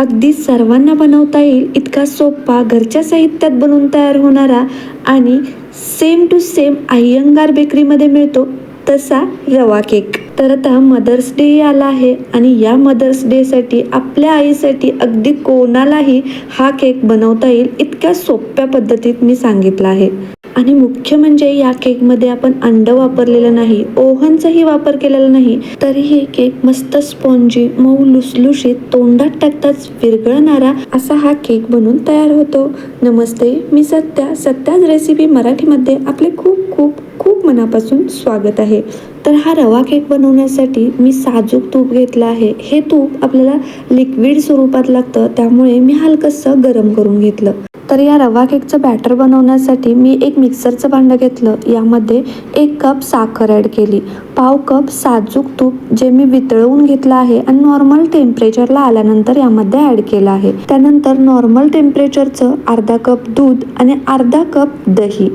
अगदी सर्वांना बनवता येईल इतका सोपा घरच्या साहित्यात बनवून तयार होणारा आणि सेम टू सेम अय्यंगार बेकरीमध्ये मिळतो तसा रवा केक तर आता मदर्स डे आला आहे आणि या मदर्स डेसाठी आपल्या आईसाठी अगदी कोणालाही हा केक बनवता येईल इतक्या सोप्या पद्धतीत मी सांगितलं आहे. आणि मुख्य म्हणजे या केकमध्ये आपण अंड वापरलेलं नाही ओव्हनचाही वापर केलेला नाही तरीही केक मस्त स्पॉन्जी मऊ लुसलुशीत तोंडात टाकताच विरघळणारा असा हा केक बनून तयार होतो. नमस्ते मी सत्या. सत्याच रेसिपी मराठीमध्ये आपले खूप खूप खूप मनापासून स्वागत आहे. तर हा रवा केक बनवण्यासाठी मी साजूक तूप घेतलं आहे. हे तूप आपल्याला लिक्विड स्वरूपात लागतं त्यामुळे मी हलकंसं गरम करून घेतलं. तर या रवा केकचं बॅटर बनवण्यासाठी मी एक मिक्सरचं भांडं घेतलं. यामध्ये एक कप साखर ॲड केली. पाव कप साजूक तूप जे मी वितळवून घेतलं आहे आणि नॉर्मल टेम्परेचरला आल्यानंतर यामध्ये ॲड केलं आहे. त्यानंतर नॉर्मल टेम्परेचरचं अर्धा कप दूध आणि अर्धा कप दही.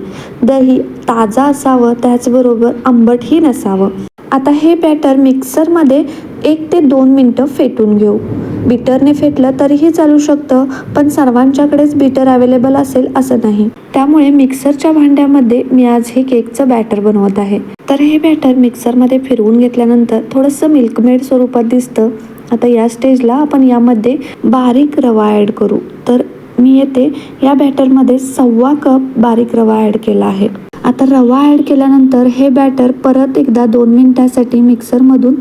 दही ताजा असावं त्याचबरोबर आंबटही नसावं. आता हे बॅटर मिक्सरमध्ये एक ते दोन मिनटं फेटून घेऊ. बीटरने फेटलं तरीही चालू शकतं पण सर्वांच्याकडेच बीटर अवेलेबल असेल असं नाही. त्यामुळे मिक्सरच्या भांड्यामध्ये मी आज हे केकचं बॅटर बनवत आहे. तर हे बॅटर मिक्सरमध्ये फिरवून घेतल्यानंतर थोडंसं मिल्कमेड स्वरूपात दिसतं. आता या स्टेजला आपण यामध्ये बारीक रवा ॲड करू. तर मी येते या बॅटरमध्ये सव्वा कप बारीक रवा ॲड केला आहे. आता रवा ॲड केल्यानंतर हे बॅटर परत एकदा दोन मिनटासाठी मिक्सरमधून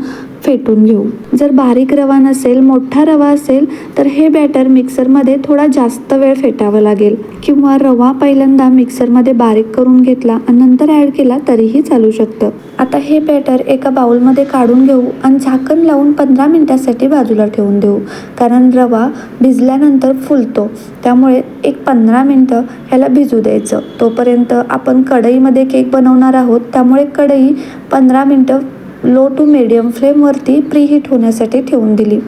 फेटून घेऊ. जर बारीक रवा नसेल मोठा रवा असेल तर हे बॅटर मिक्सरमध्ये थोडा जास्त वेळ फेटावं लागेल. किंवा रवा पहिल्यांदा मिक्सरमध्ये बारीक करून घेतला आणि नंतर ॲड केला तरीही चालू शकतं. आता हे बॅटर एका बाउलमध्ये काढून घेऊ आणि झाकण लावून पंधरा मिनटासाठी बाजूला ठेवून देऊ. कारण रवा भिजल्यानंतर फुलतो. त्यामुळे एक पंधरा मिनटं ह्याला भिजू द्यायचं. तोपर्यंत आपण कढईमध्ये केक बनवणार आहोत. त्यामुळे कढई पंधरा मिनटं लो टू मिडियम फ्लेमवरती प्रीहीट होण्यासाठी ठेवून दिली.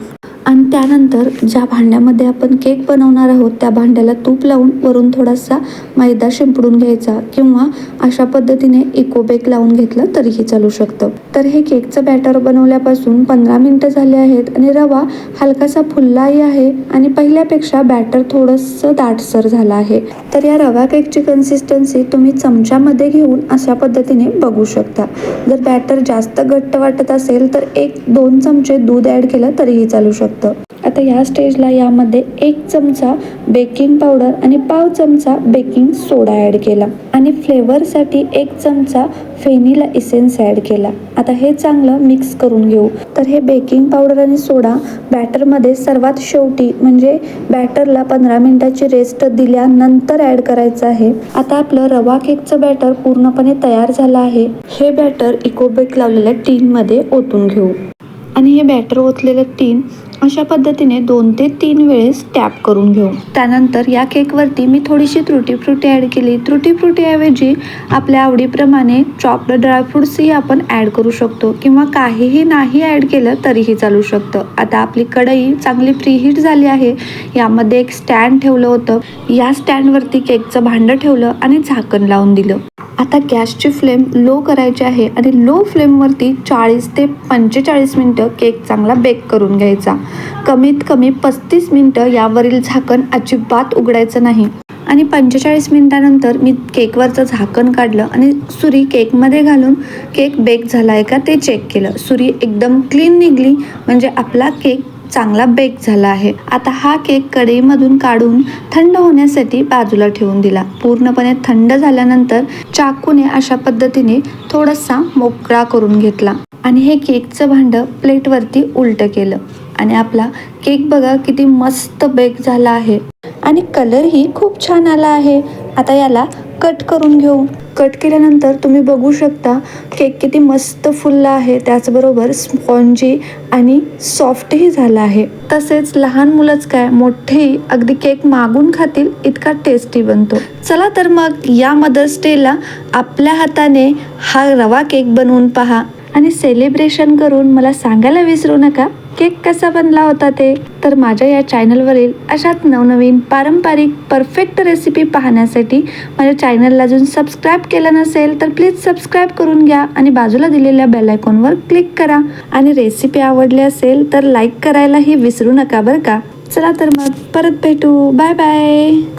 आणि त्यानंतर ज्या भांड्यामध्ये आपण केक बनवणार आहोत त्या भांड्याला तूप लावून वरून थोडासा मैदा शिंपडून घ्यायचा किंवा अशा पद्धतीने इको बेक लावून घेतलं तरीही चालू शकतं. तर हे केकचं बॅटर बनवल्यापासून पंधरा मिनटं झाले आहेत आणि रवा हलकासा फुललाही आहे आणि पहिल्यापेक्षा बॅटर थोडंसं दाटसर झालं आहे. तर या रवा केकची कन्सिस्टन्सी तुम्ही चमच्यामध्ये घेऊन अशा पद्धतीने बघू शकता. जर बॅटर जास्त घट्ट वाटत असेल तर एक दोन चमचे दूध ॲड केलं तरीही चालू शकतं. आता या स्टेजला यामध्ये एक चमचा बेकिंग पावडर आणि पाव चमचा बेकिंग सोडा ॲड केला. आणि फ्लेवरसाठी एक चमचा फेनिला इसेन्स ॲड केला. आता हे चांगलं मिक्स करून घेऊ. तर हे बेकिंग पावडर आणि सोडा बॅटरमध्ये सर्वात शेवटी म्हणजे बॅटरला पंधरा मिनिटाची रेस्ट दिल्यानंतर ॲड करायचं आहे. आता आपलं रवा केकचं बॅटर पूर्णपणे तयार झालं आहे. हे बॅटर इकोबेक लावलेल्या टीनमध्ये ओतून घेऊ. आणि हे बॅटर ओतलेलं टीन अशा पद्धतीने दोन ते तीन वेळेस टॅप करून घेऊ. त्यानंतर या केकवरती मी थोडीशी त्रुटी फ्रुटी ॲड केली. त्रुटी फ्रुटीऐवजी आपल्या आवडीप्रमाणे चॉप्ड ड्रायफ्रुट्सही आपण ॲड करू शकतो किंवा काहीही नाही ॲड केलं तरीही चालू शकतं. आता आपली कढई चांगली प्रीहीट झाली आहे. यामध्ये एक स्टँड ठेवलं होतं. या स्टँडवरती केकचं भांडं ठेवलं आणि झाकण लावून दिलं. आता गॅसची फ्लेम लो करायची आहे आणि लो फ्लेमवरती चाळीस ते पंचेचाळीस मिनटं केक चांगला बेक करून घ्यायचा. कमीत कमी पस्तीस मिनटं यावरील झाकण अजिबात उघडायचं नाही. आणि पंचेचाळीस मिनटानंतर मी केकवरचं झाकण काढलं आणि सुरी केकमध्ये घालून केक बेक झाला आहे का ते चेक केलं. सुरी एकदम क्लीन निघली म्हणजे आपला केक चांगला बेक झाला आहे. आता हा केक कढईमधून काढून थंड होण्यासाठी बाजूला ठेवून दिला. पूर्णपणे थंड झाल्यानंतर चाकूने अशा पद्धतीने थोडासा मोकळा करून घेतला. आणि हे केकचं भांडं प्लेटवरती उलटं केलं. आणि आपला केक बघा किती मस्त बेक झाला आहे. आणि कलरही खूप छान आला आहे. आता याला कट करून घेऊ. कट केल्यानंतर तुम्ही बघू शकता केक किती मस्त फुलला आहे. त्याचबरोबर स्पॉन्जी आणि सॉफ्टही झाला आहे. तसेच लहान मुलंच काय मोठेही अगदी केक मागून खातील इतका टेस्टी बनतो. चला तर मग या मदर्स डेला आपल्या हाताने हा रवा केक बनवून पहा. आणि सेलिब्रेशन करून मला सांगायला विसरू नका. केक कसा बनला होता ते? तर माझ्या या चॅनलवरील अशाच नवनवीन पारंपरिक परफेक्ट रेसिपी पाहण्यासाठी माझ्या चॅनलला अजून सबस्क्राईब केलं नसेल तर प्लीज सबस्क्राईब करून घ्या आणि बाजूला दिलेल्या बेल आयकॉनवर क्लिक करा. आणि रेसिपी आवडली असेल तर लाईक करायलाही विसरू नका बरं का? चला तर मग परत भेटू. Bye bye